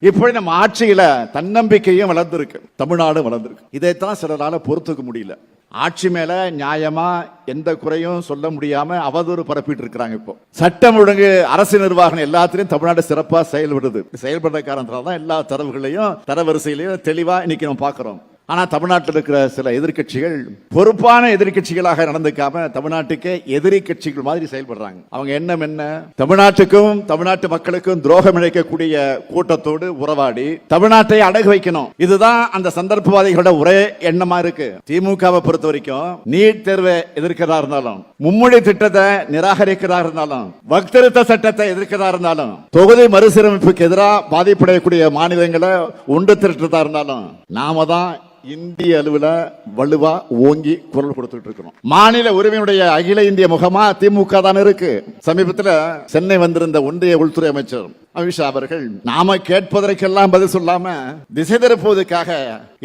இப்படி நம்ம ஆட்சியில தன்னம்பிக்கையும் வளர்ந்துருக்கு. தமிழ்நாடு வளர்ந்துருக்கு. இதைத்தான் சிலரால பொறுத்துக்க முடியல. ஆட்சி மேல நியாயமா எந்த குறையும் சொல்ல முடியாம அவதூறு பரப்பிட்டு இருக்கிறாங்க இப்போ. சட்டம் ஒழுங்கு அரசு நிர்வாகம் எல்லாத்திலையும் தமிழ்நாடு சிறப்பா செயல்படுது. செயல்படுற காரணத்தினால தான் எல்லா தரவுகளையும் தரவரிசையிலையும் தெளிவா இன்னைக்கு நம்ம பாக்குறோம் ஆனால் தமிழ்நாட்டில் இருக்கிற சில எதிர்க்கட்சிகள் பொறுப்பான எதிர்க்கட்சிகளாக நடந்துக்காம தமிழ்நாட்டுக்கே எதிரி கட்சிகள் மாதிரி செயல்படுறாங்க. அவங்க எண்ணம் என்ன? தமிழ்நாட்டுக்கும் தமிழ்நாட்டு மக்களுக்கும் துரோகம் இழைக்கக்கூடிய கூட்டத்தோடு உறவாடி தமிழ்நாட்டை அடகு வைக்கணும். இதுதான் அந்த சந்தர்ப்பவாதிகளோட ஒரே எண்ணமா இருக்கு. திமுகவை பொறுத்த வரைக்கும் நீட் தேர்வை எதிர்க்கிறதா இருந்தாலும் மும்மொழி திட்டத்தை நிராகரிக்கிறதா இருந்தாலும் வக்திருத்த சட்டத்தை எதிர்க்கிறதா இருந்தாலும் தொகுதி மறுசீரமைப்புக்கு எதிராக பாதிப்படையக்கூடிய மாநிலங்களை ஒன்று திரட்டுறதா இருந்தாலும் நாம தான் இந்திய அளவில் வலுவா ஓங்கி குரல் கொடுத்துட்டு இருக்கிறோம் மாநில உரிமையுடைய அகில இந்திய முகமா திமுக தான் இருக்கு? சமீபத்தில் சென்னை வந்திருந்த ஒன்றிய உள்துறை அமைச்சர் அமித்ஷா அவர்கள் நாம கேட்பதற்கெல்லாம் பதில் சொல்லாம திசை திருப்புவதற்காக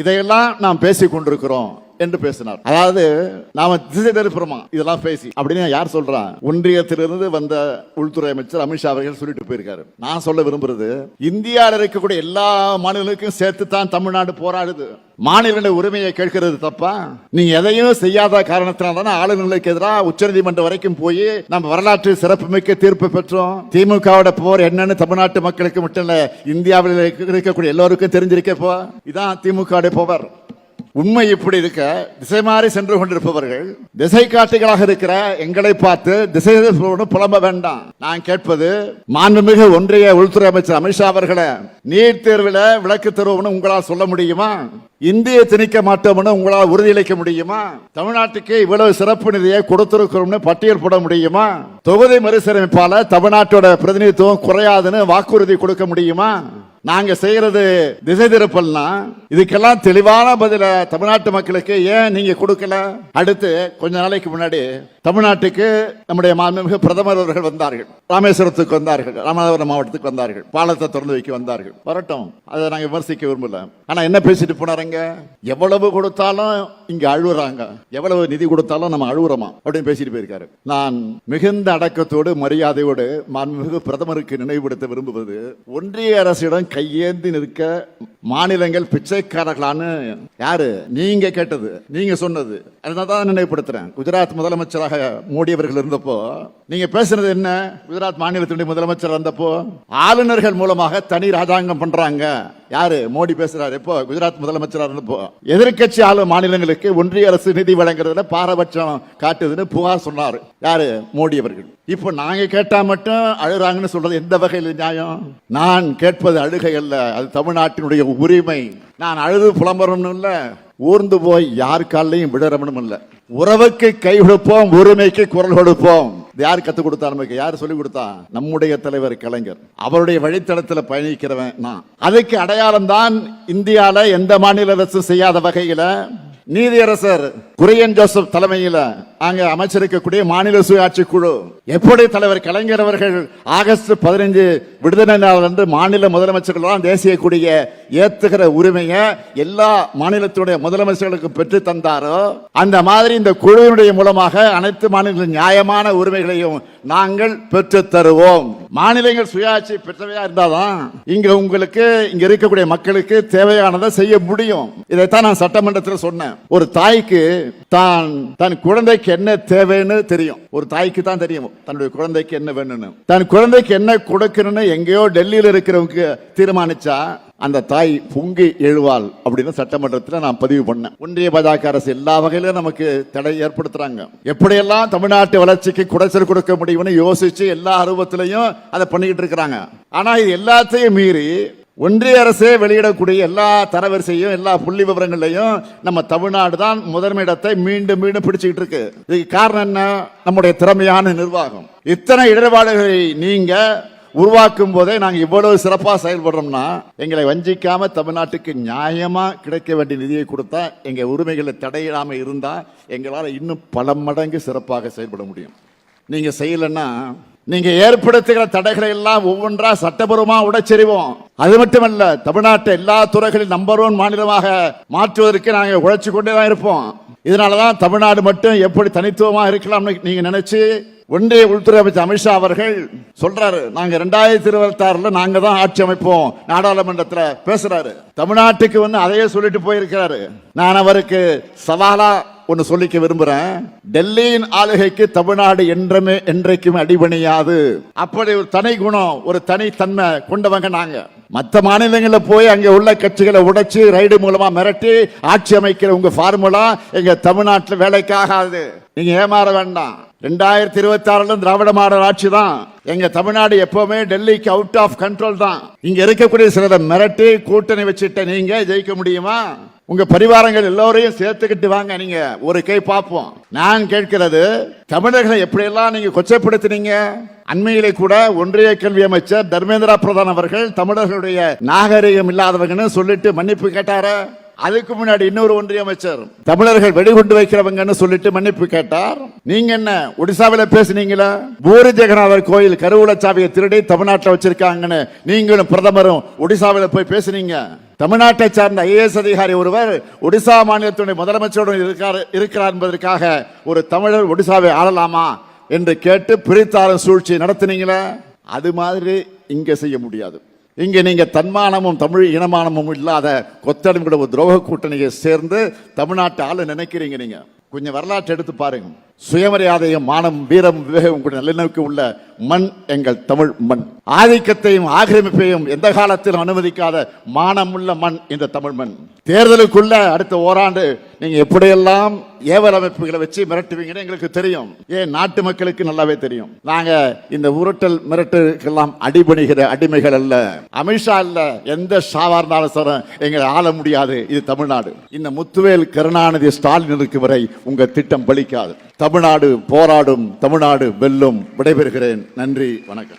இதையெல்லாம் நாம் பேசிக் கொண்டிருக்கிறோம். என்று பேசினார். அதாவது நாம திசை திருப்புறோமா? இதெல்லாம் பேசி. அப்படின்னு யார் சொல்றா? ஒன்றியத்திலிருந்து வந்த உள்துறை அமைச்சர் அமித்ஷா அவர்கள் சொல்லிட்டு போயிருக்காரு. நான் சொல்ல விரும்புறது இந்தியாவில் இருக்கக்கூடிய எல்லா மாநிலங்களுக்கும் சேர்த்து தான் தமிழ்நாடு போராடுது. மாநில உரிமையை கேட்கிறது தப்பா? நீங்க எதையும் செய்யாத காரணத்தினால தானே ஆளுநர்களுக்கு எதிராக உச்சநீதிமன்றம் வரைக்கும் போய் நம்ம வரலாற்று சிறப்புமிக்க தீர்ப்பு பெற்றோம். திமுகவோட போர் என்னன்னு தமிழ்நாட்டு மக்களுக்கு மட்டும் இல்ல இந்தியாவில் இருக்கக்கூடிய எல்லோருக்கும் தெரிஞ்சிருக்கப்போ இதான் திமுக போவர். உண்மை இப்படி இருக்க திசை மாறி சென்று கொண்டிருப்பவர்கள் திசை காட்டிகளாக இருக்கிற எங்களை பார்த்து திசை புலம்ப வேண்டாம். நான் கேட்பது மாண்புமிகு ஒன்றிய உள்துறை அமைச்சர் அமித்ஷா அவர்களை நீட் தேர்வில் விளக்கு தருவோம்னு உங்களால் சொல்ல முடியுமா? இந்திய திணிக்க மாட்டோம்னு உங்களால் உறுதியளிக்க முடியுமா? தமிழ்நாட்டுக்கு இவ்வளவு சிறப்பு நிதியை கொடுத்திருக்கிறோம்னு பட்டியல் போட முடியுமா? தொகுதி மறுசீரமைப்பால தமிழ்நாட்டோட பிரதிநிதித்துவம் குறையாதுன்னு வாக்குறுதி கொடுக்க முடியுமா? நாங்க செய்யறது திசை திருப்பல்னா இதுக்கெல்லாம் தெளிவான பதில தமிழ்நாட்டு மக்களுக்கு ஏன் நீங்க கொடுக்கல? அடுத்து கொஞ்ச நாளைக்கு முன்னாடி தமிழ்நாட்டுக்கு நம்முடைய மாண்புமிகு பிரதமர் அவர்கள் வந்தார்கள். ராமேஸ்வரத்துக்கு வந்தார்கள். ராமநாதபுரம் மாவட்டத்துக்கு வந்தார்கள். பாலத்தை திறந்து வைக்க வந்தார்கள். வரட்டும். அதை நாங்கள் விமர்சிக்க விரும்பல. ஆனால் என்ன பேசிட்டு போனாருங்க? எவ்வளவு கொடுத்தாலும் இங்கே அழுகுறாங்க எவ்வளவு நிதி கொடுத்தாலும் நம்ம அழுகுறோமா அப்படின்னு பேசிட்டு போயிருக்காரு. நான் மிகுந்த அடக்கத்தோடு மரியாதையோடு மாண்புமிகு பிரதமருக்கு நினைவுபடுத்த விரும்புவது ஒன்றிய அரசிடம் கையேந்தி நிற்க மாநிலங்கள் பிச்சைக்காரர்களான்னு யாரு? நீங்க கேட்டது நீங்க சொன்னது. அதனால தான் நினைவுபடுத்துறேன். குஜராத் முதலமைச்சராக மோடி அவர்கள் இருந்தப்போ நீங்க பேசுனது என்ன? குஜராத் மாநிலத்தினுடைய முதலமைச்சர் வந்தப்போ ஆளுநர்கள் மூலமாக தனி ராஜாங்கம் பண்றாங்க. யாரு? மோடி பேசுறாரு. எப்போ? குஜராத் முதலமைச்சராக இருந்தப்போ எதிர்க்கட்சி ஆளும் மாநிலங்களுக்கு ஒன்றிய அரசு நிதி வழங்குறதுல பாரபட்சம் காட்டுதுன்னு புகார் சொன்னார். யாரு? மோடி அவர்கள். இப்போ நாங்க கேட்டா மட்டும் அழுறாங்கன்னு சொல்றது எந்த வகையில் நியாயம்? நான் கேட்பது அழுகை அல்ல. அது தமிழ்நாட்டினுடைய உரிமை. நான் அழுது புலம்பரணும் இல்ல. ஊர்ந்து போய் யார் காலையும் விடறமனும் இல்ல. உறவுக்கு கை கொடுப்போம் உரிமைக்கு குரல் கொடுப்போம். யார் கற்றுக் கொடுத்தா நமக்கு யார் சொல்லி கொடுத்தா? நம்முடைய தலைவர் கலைஞர். அவருடைய வழித்தடத்தில் பயணிக்கிறவன் நான். அதுக்கு அடையாளம் தான் இந்தியாவில் எந்த மாநில அரசு செய்யாத வகையில் நீதியரசர் குரியன் ஜோசப் தலைமையில் அங்க அமைச்சிருக்கக்கூடிய மாநில சுயாட்சி குழு. எப்படி தலைவர் கலைஞர் அவர்கள் ஆகஸ்ட் பதினைஞ்சு விடுதலை நாள் அன்று மாநில முதலமைச்சர்களால் தேசிய கொடிய ஏத்துகிற உரிமையை எல்லா மாநிலத்துடைய முதலமைச்சர்களுக்கு பெற்று தந்தாரோ? அந்த மாதிரி இந்த குழுவினுடைய மூலமாக அனைத்து மாநில நியாயமான உரிமைகளையும் நாங்கள் பெற்று தருவோம். மாநிலங்கள் சுயாட்சி பெற்றவையா இருந்தாதான் இங்க உங்களுக்கு இங்க இருக்கக்கூடிய மக்களுக்கு தேவையானதை செய்ய முடியும். இதைத்தான் நான் சட்டமன்றத்தில் சொன்னேன். ஒரு தாய்க்கு தான் தன் குழந்தைக்கு என்ன தேவைன்னு தெரியும். ஒரு தாய்க்கு தான் தெரியும் தன்னுடைய குழந்தைக்கு என்ன வேணும்னு. தன் குழந்தைக்கு என்ன கொடுக்கணும்னு எங்கேயோ டெல்லியில் இருக்கிறவங்க தீர்மானிச்சா அந்த தாய் பொங்கி எழுவாள் அப்படின்னு சட்டமன்றத்தில் நான் பதிவு பண்ணேன். ஒன்றிய பாஜக அரசு எல்லா வகையிலும் நமக்கு தடை ஏற்படுத்துறாங்க. எப்படியெல்லாம் தமிழ்நாட்டு வளர்ச்சிக்கு குடைச்சல் கொடுக்க முடியும்னு யோசிச்சு எல்லா அருவத்திலையும் அதை பண்ணிக்கிட்டு இருக்கிறாங்க. ஆனா இது எல்லாத்தையும் மீறி ஒன்றிய அரசே வெளியிடக்கூடிய எல்லா தரவரிசையும் எல்லா புள்ளி விவரங்களையும் நம்ம தமிழ்நாடு தான் முதன்மை இடத்தை மீண்டும் மீண்டும் பிடிச்சுக்கிட்டு இருக்கு. இதுக்கு காரணம் என்ன? நம்முடைய திறமையான நிர்வாகம். இத்தனை இடர்பாடுகளை நீங்க உருவாக்கும் போதே நாங்கள் இவ்வளவு சிறப்பாக செயல்படுறோம்னா எங்களை வஞ்சிக்காம தமிழ்நாட்டுக்கு நியாயமாக கிடைக்க வேண்டிய நிதியை கொடுத்தா எங்கள் உரிமைகளை தடையிடாமல் இருந்தால் எங்களால் இன்னும் பல மடங்கு சிறப்பாக செயல்பட முடியும். நீங்கள் செய்யலைன்னா நீங்க ஏற்படுத்துகிற தடைகளை எல்லாம் ஒவ்வொன்றா சட்டபூர்வமா உடைச்செறிவோம். அது மட்டுமல்ல தமிழ்நாட்டை எல்லா துறைகளில் நம்பர் ஒன் மாநிலமாக மாற்றுவதற்கு நாங்க உழைச்சு கொண்டே தான் இருப்போம். இதனாலதான் தமிழ்நாடு மட்டும் எப்படி தனித்துவமா இருக்கலாம்னு நீங்க நினைச்சு ஒன்றிய உள்துறை அமைச்சர் அமித்ஷா அவர்கள் சொல்றாரு. நாங்க ரெண்டாயிரத்தி இருபத்தி ஆறுல நாங்க தான் ஆட்சி அமைப்போம். நாடாளுமன்றத்தில் பேசுறாரு. தமிழ்நாட்டுக்கு வந்து அதையே சொல்லிட்டு போயிருக்கிறாரு. நான் அவருக்கு சவாலா ஒன்று சொல்லிக்க விரும்புகிறேன் டெல்லியின் ஆளுகைக்கு தமிழ்நாடு என்றமே என்றைக்கும் அடிபணியாது. அப்படி ஒரு தனி குணம் ஒரு தனி தன்மை கொண்டவங்க நாங்கள் மற்ற மாநிலங்களில் போய் அங்கே உள்ள கட்சிகளை உடைச்சு ரைடு மூலமாக மிரட்டி ஆட்சி அமைக்கிற உங்கள் ஃபார்முலா எங்கள் தமிழ்நாட்டில் வேலைக்காகாது. நீங்கள் ஏமாற வேண்டாம். ரெண்டாயிரத்தி இருபத்தி ஆறுல திராவிட மாடல் ஆட்சி தான். எங்க தமிழ்நாடு எப்பவுமே டெல்லிக்கு அவுட் ஆஃப் கண்ட்ரோல் தான். இங்க இருக்கக்கூடிய சிலரை மிரட்டி கூட்டணி வச்சுட்ட நீங்க ஜெயிக்க முடியுமா? உங்க பரிவாரங்கள் எல்லோரையும் சேர்த்துக்கிட்டு வாங்க நீங்க ஒரு கை பார்ப்போம். நான் கேட்கிறது தமிழர்களை எப்படியெல்லாம் நீங்க கொச்சைப்படுத்தினீங்க? அண்மையிலே கூட ஒன்றிய கல்வி அமைச்சர் தர்மேந்திரா பிரதான் அவர்கள் தமிழர்களுடைய நாகரிகம் இல்லாதவங்கன்னு சொல்லிட்டு மன்னிப்பு கேட்டாரு? அதுக்கு முன்னாடி இன்னொரு ஒன்றிய அமைச்சர் தமிழர்கள் வெடிகுண்டு வைக்கிறவங்கன்னு சொல்லிட்டு மன்னிப்பு கேட்டார். நீங்க என்ன ஒடிசாவில பேசுனீங்களா? பூரி ஜெகநாதர் கோயில் கருவூல சாவியை திருடி தமிழ்நாட்டில் வச்சிருக்காங்கன்னு நீங்களும் பிரதமரும் ஒடிசாவில போய் பேசுனீங்க. தமிழ்நாட்டை சார்ந்த ஐஏஎஸ் அதிகாரி ஒருவர் ஒடிசா மாநிலத்துடைய முதலமைச்சருடன் இருக்கார் இருக்கிறார் என்பதற்காக ஒரு தமிழர் ஒடிசாவை ஆளலாமா என்று கேட்டு பிரித்தாளும் சூழ்ச்சி நடத்தினீங்களா? அது மாதிரி இங்க செய்ய முடியாது. இங்க நீங்க தன்மானமும் தமிழ் இனமானமும் இல்லாத கொத்தடிமையோட ஒரு துரோக கூட்டணியை சேர்ந்து தமிழ்நாட்டை ஆளு நினைக்கிறீங்க நீங்க. கொஞ்சம் வரலாற்றை எடுத்து பாருங்க. சுயமரியாதையும் மானம் வீரம் விவேகம் கூட நல்லிணக்கு உள்ள மண் எங்கள் தமிழ் மண். ஆதிக்கத்தையும் ஆக்கிரமிப்பையும் எந்த காலத்திலும் அனுமதிக்காத மானமுள்ள மண் இந்த தமிழ் மண். தேர்தலுக்குள்ள அடுத்த ஓராண்டு நீங்க எப்படியெல்லாம் ஏவல் அமைப்புகளை வச்சு மிரட்டுவீங்கன்னு எங்களுக்கு தெரியும். ஏன்? நாட்டு மக்களுக்கு நல்லாவே தெரியும். நாங்க இந்த உருட்டல் மிரட்டுக்கெல்லாம் அடிபணிகிற அடிமைகள் அல்ல. அமித்ஷா இல்ல எந்த ஷாவா இருந்தாலும் சார் எங்களை ஆள முடியாது. இது தமிழ்நாடு. இந்த முத்துவேல் கருணாநிதி ஸ்டாலின் இருக்கும் வரை உங்க திட்டம் பலிக்காது. தமிழ்நாடு போராடும் தமிழ்நாடு வெல்லும். விடைபெறுகிறேன். நன்றி வணக்கம்.